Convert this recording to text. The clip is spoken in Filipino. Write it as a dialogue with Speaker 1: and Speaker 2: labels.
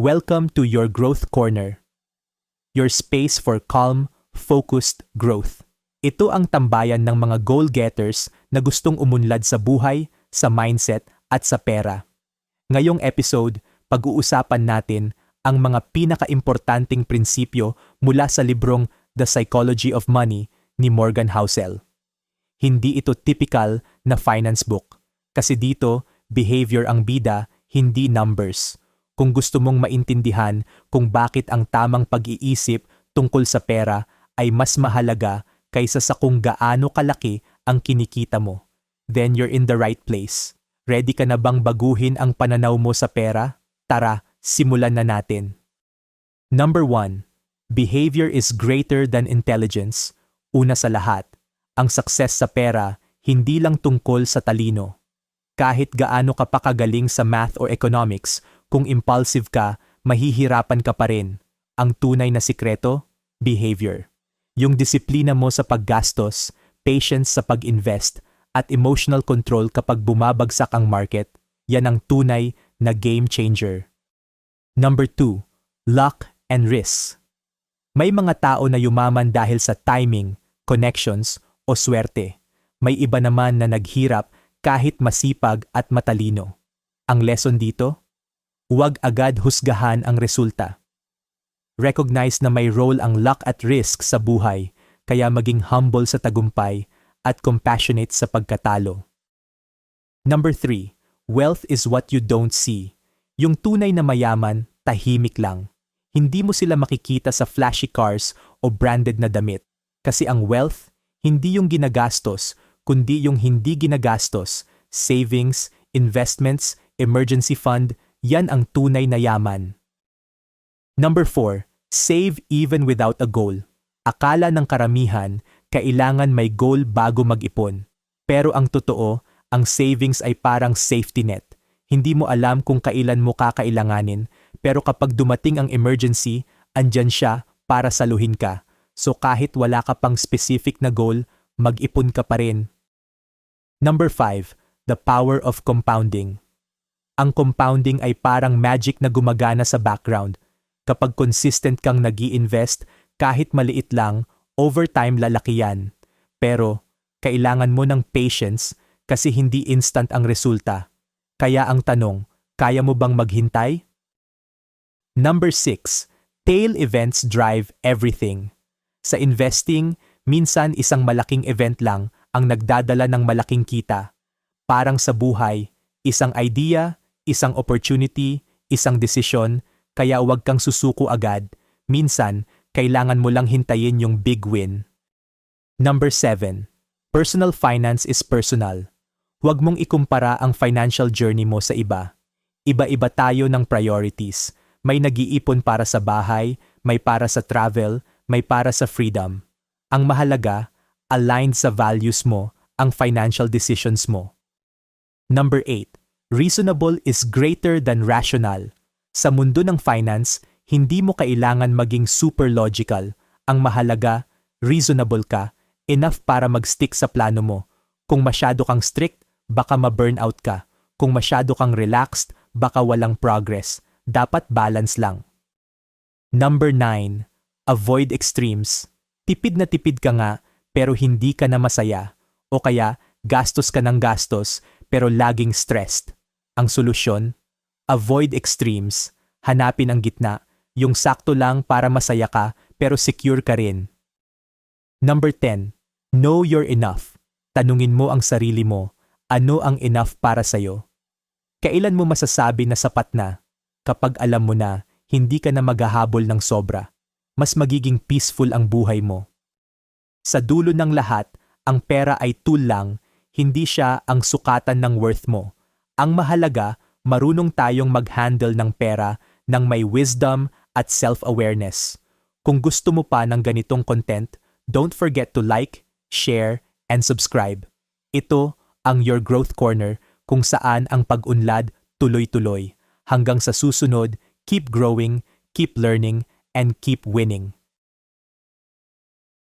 Speaker 1: Welcome to your Growth Corner. Your space for calm, focused growth. Ito ang tambayan ng mga goal-getters na gustong umunlad sa buhay, sa mindset at sa pera. Ngayong episode, pag-uusapan natin ang mga pinaka-importanting prinsipyo mula sa librong The Psychology of Money ni Morgan Housel. Hindi ito typical na finance book kasi dito behavior ang bida, hindi numbers. Kung gusto mong maintindihan kung bakit ang tamang pag-iisip tungkol sa pera ay mas mahalaga kaysa sa kung gaano kalaki ang kinikita mo, then you're in the right place. Ready ka na bang baguhin ang pananaw mo sa pera? Tara, simulan na natin. Number 1. Behavior is greater than intelligence. Una sa lahat, ang success sa pera hindi lang tungkol sa talino. Kahit gaano ka pa kagaling sa math or economics, kung impulsive ka, mahihirapan ka pa rin. Ang tunay na sikreto? Behavior. Yung disiplina mo sa paggastos, patience sa pag-invest, at emotional control kapag bumabagsak ang market, yan ang tunay na game changer. Number 2. Luck and risk. May mga tao na yumaman dahil sa timing, connections, o swerte. May iba naman na naghirap kahit masipag at matalino. Ang lesson dito? Huwag agad husgahan ang resulta. Recognize na may role ang luck at risk sa buhay, kaya maging humble sa tagumpay at compassionate sa pagkatalo. Number 3. Wealth is what you don't see. Yung tunay na mayaman, tahimik lang. Hindi mo sila makikita sa flashy cars o branded na damit. Kasi ang wealth, hindi yung ginagastos, kundi yung hindi ginagastos, savings, investments, emergency fund, yan ang tunay na yaman. Number 4. Save even without a goal. Akala ng karamihan, kailangan may goal bago mag-ipon. Pero ang totoo, ang savings ay parang safety net. Hindi mo alam kung kailan mo kakailanganin, pero kapag dumating ang emergency, andyan siya para saluhin ka. So kahit wala ka pang specific na goal, mag-ipon ka pa rin. Number 5. The power of compounding. Ang compounding ay parang magic na gumagana sa background. Kapag consistent kang nag invest kahit maliit lang, over time lalaki yan. Pero, kailangan mo ng patience kasi hindi instant ang resulta. Kaya ang tanong, kaya mo bang maghintay? Number 6. Tail events drive everything. Sa investing, minsan isang malaking event lang ang nagdadala ng malaking kita. Parang sa buhay, isang idea, isang opportunity, isang desisyon, kaya huwag kang susuko agad. Minsan, kailangan mo lang hintayin yung big win. Number 7. Personal finance is personal. Huwag mong ikumpara ang financial journey mo sa iba. Iba-iba tayo ng priorities. May nag-iipon para sa bahay, may para sa travel, may para sa freedom. Ang mahalaga, aligned sa values mo ang financial decisions mo. Number 8 reasonable is greater than rational. Sa mundo ng finance, hindi mo kailangan maging super logical. Ang mahalaga, reasonable ka, enough para mag-stick sa plano mo. Kung masyado kang strict, baka ma-burnout ka. Kung masyado kang relaxed, baka walang progress. Dapat balance lang. Number 9. Avoid extremes. Tipid na tipid ka nga, pero hindi ka na masaya. O kaya, gastos ka ng gastos, pero laging stressed. Ang solusyon, avoid extremes, hanapin ang gitna, yung sakto lang para masaya ka pero secure ka rin. Number 10. Know you're enough. Tanungin mo ang sarili mo, ano ang enough para sa'yo? Kailan mo masasabi na sapat na? Kapag alam mo na, hindi ka na maghahabol ng sobra. Mas magiging peaceful ang buhay mo. Sa dulo ng lahat, ang pera ay tool lang, hindi siya ang sukatan ng worth mo ang mahalaga, marunong tayong mag-handle ng pera ng may wisdom at self-awareness. Kung gusto mo pa ng ganitong content, don't forget to like, share, and subscribe. Ito ang Your Growth Corner kung saan ang pag-unlad tuloy-tuloy. Hanggang sa susunod, keep growing, keep learning, and keep winning.